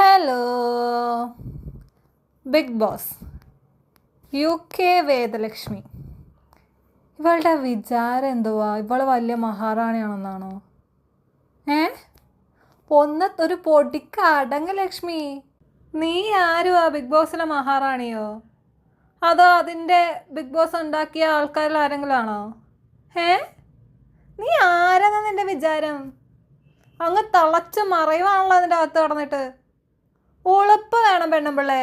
Hello Big Boss U K Vedalakshmi. ഇവളുടെ വിചാരം എന്തുവാ? ഇവൾ വലിയ മഹാറാണിയാണെന്നാണോ? ഏ? ഒന്ന് ഒരു പൊടിക്ക് അടങ്ങ് ലക്ഷ്മി. നീ ആരുവാ ബിഗ് ബോസിലെ മഹാറാണിയോ? അതോ അതിന്റെ ബിഗ് ബോസ് ഉണ്ടാക്കിയ ആൾക്കാരിൽ ആരെങ്കിലും ആണോ ഏ? നീ ആരെന്നാ നിന്റെ വിചാരം? അങ്ങ് തളച്ച് മറയുവാണല്ലോ അതിന്റെ അകത്ത് കിടന്നിട്ട് ഉളുപ്പ് വേണം പെണ്ണുമ്പിള്ളേ.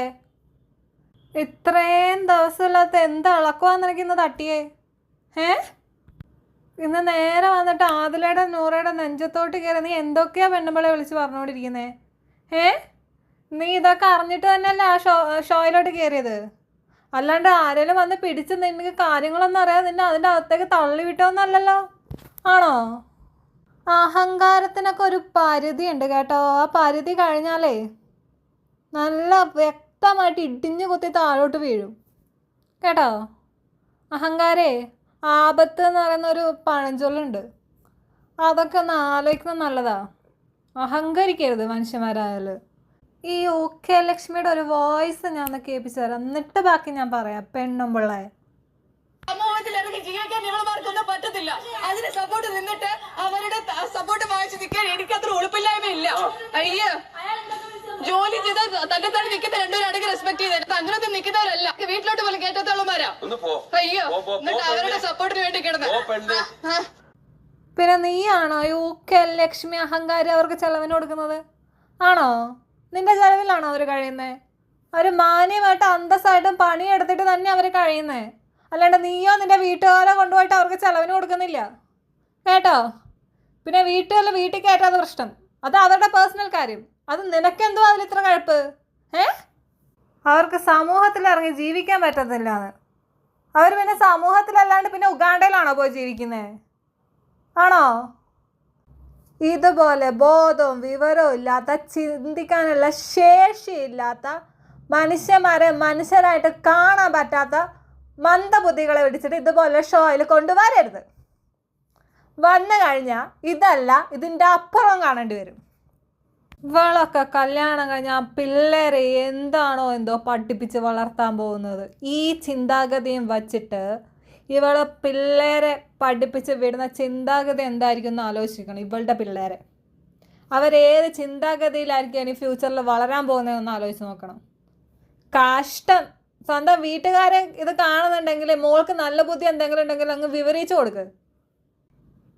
ഇത്രയും ദിവസമില്ലാത്ത എന്ത് ഇളക്കുവാന്ന് എനിക്ക് ഇന്ന് തട്ടിയേ? ഏ? ഇന്ന് നേരെ വന്നിട്ട് ആദിലയുടെ നൂറയുടെ നെഞ്ചത്തോട്ട് കയറി നീ എന്തൊക്കെയാ പെണ്ണുമ്പിളെ വിളിച്ച് പറഞ്ഞുകൊണ്ടിരിക്കുന്നേ ഏ? നീ ഇതൊക്കെ അറിഞ്ഞിട്ട് തന്നെയല്ലേ ആ ഷോ ഷോയിലോട്ട് കയറിയത്? അല്ലാണ്ട് ആരെങ്കിലും വന്ന് പിടിച്ച് നിനക്ക് കാര്യങ്ങളൊന്നും അറിയാതെ നിന്നെ അതിന്റെ അകത്തേക്ക് തള്ളി വിട്ടോന്നല്ലോ ആണോ? അഹങ്കാരത്തിനൊക്കെ ഒരു പരിധി ഉണ്ട് കേട്ടോ. ആ പരിധി കഴിഞ്ഞാലേ നല്ല വ്യക്തമായിട്ട് ഇടിഞ്ഞു കുത്തി താഴോട്ട് വീഴും. കേട്ടോ? അഹങ്കാരേ ആപത്ത് എന്ന് പറയുന്ന ഒരു പഴഞ്ചൊല്ലുണ്ട്. അതൊക്കെ ഒന്ന് ആലോചിക്കുന്നത് നല്ലതാ. അഹങ്കരിക്കരുത് മനുഷ്യന്മാരായാൽ ഈ ഓക്കെ ലക്ഷ്മിയുടെ ഒരു വോയിസ് ഞാൻ ഒന്ന് കേൾപ്പിച്ചു തരാം. എന്നിട്ട് ബാക്കി ഞാൻ പറയാം. പെണ്ണും പിള്ളേ സമൂഹത്തിൽ ജീവിക്കാൻ സപ്പോർട്ട് നിന്നിട്ട് അവരുടെ സപ്പോർട്ട് വാങ്ങിച്ചു നിൽക്കാൻ എനിക്കത്ര ഉളുപ്പില്ലായ്മയില്ല. അയ്യോ ജോലി ചെയ്ത തന്നെ തന്നെ നിൽക്കുന്ന രണ്ടുപേരും അടങ്ങി റെസ്പെക്ട് ചെയ്ത് അങ്ങനത്തെ നിൽക്കുന്നവരല്ല. വീട്ടിലോട്ട് പോലും കേട്ടത്തോളമാരാ ഒന്ന് പോ. അയ്യോ പോ, പോ, പോ, എന്നിട്ട് അവരുടെ സപ്പോർട്ടിന് വേണ്ടി കിടന്ന. പോ പെണ്ണ്. പിന്നെ നീയാണോ യൂക്കെ കെ ലക്ഷ്മി അഹങ്കാരി അവർക്ക് ചെലവിന് കൊടുക്കുന്നത്? ആണോ? നിന്റെ ചെലവിലാണോ അവർ കഴിയുന്നത് അവർ മാന്യമായിട്ട് അന്തസ്സായിട്ടും പണിയെടുത്തിട്ട് തന്നെ അവർ കഴിയുന്നത് അല്ലാണ്ട് നീയോ നിന്റെ വീട്ടുകാരോ കൊണ്ടുപോയിട്ട് അവർക്ക് ചെലവിന് കൊടുക്കുന്നില്ല. കേട്ടോ? പിന്നെ വീട്ടുകാരിൽ വീട്ടിൽ കയറ്റാത്ത പ്രശ്നം? അത് അവരുടെ പേഴ്സണൽ കാര്യം. അത് നിനക്കെന്തോ അതിൽ ഇത്ര കഴപ്പ്? അവർക്ക് സമൂഹത്തിൽ ഇറങ്ങി ജീവിക്കാൻ പറ്റത്തില്ല അവർ പിന്നെ സമൂഹത്തിലല്ലാണ്ട് പിന്നെ ഉഗാണ്ടയിലാണോ പോയി ജീവിക്കുന്നത് ആണോ? ഇതുപോലെ ബോധവും വിവരവും ഇല്ലാത്ത ചിന്തിക്കാനുള്ള ശേഷിയില്ലാത്ത മനുഷ്യന്മാരെ മനുഷ്യരായിട്ട് കാണാൻ പറ്റാത്ത മന്ദബുദ്ധികളെ പിടിച്ചിട്ട് ഇതുപോലെ ഷോയിൽ കൊണ്ടുവരരുത്. വന്നു കഴിഞ്ഞാൽ ഇതല്ല ഇതിന്റെ അപ്പുറം കാണേണ്ടി വരും. ഇവളൊക്കെ കല്യാണം കഴിഞ്ഞാൽ പിള്ളേരെ എന്താണോ എന്തോ പഠിപ്പിച്ച് വളർത്താൻ പോകുന്നത്. ഈ ചിന്താഗതിയും വച്ചിട്ട് ഇവളെ പിള്ളേരെ പഠിപ്പിച്ച് വിടുന്ന ചിന്താഗതി എന്തായിരിക്കും എന്ന് ആലോചിക്കണം ഇവളുടെ പിള്ളേരെ. അവരേത് ചിന്താഗതിയിലായിരിക്കും ഇനി ഫ്യൂച്ചറിൽ വളരാൻ പോകുന്നതെന്ന് ആലോചിച്ച് നോക്കണം. കഷ്ടം. സ്വന്തം വീട്ടുകാരെ ഇത് കാണുന്നുണ്ടെങ്കിൽ മോൾക്ക് നല്ല ബുദ്ധി എന്തെങ്കിലും ഉണ്ടെങ്കിൽ അങ്ങ് വിവരിച്ചു കൊടുക്ക്.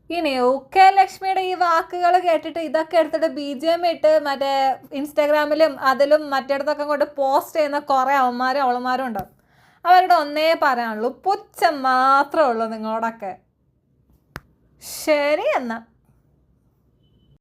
ഇനി ഒക്കെ ലക്ഷ്മിയുടെ ഈ വാക്കുകൾ കേട്ടിട്ട് ഇതൊക്കെ എടുത്തിട്ട് ബി ജി എം ഇട്ട് മറ്റേ ഇൻസ്റ്റാഗ്രാമിലും അതിലും മറ്റിടത്തൊക്കെ കൊണ്ട് പോസ്റ്റ് ചെയ്യുന്ന കുറേ അവന്മാരും അവളന്മാരും ഉണ്ടാവും അവരുടെ ഒന്നേ പറയാനുള്ളൂ. പുച്ഛം മാത്രമേ ഉള്ളൂ നിങ്ങളോടൊക്കെ. ശരി എന്നാ.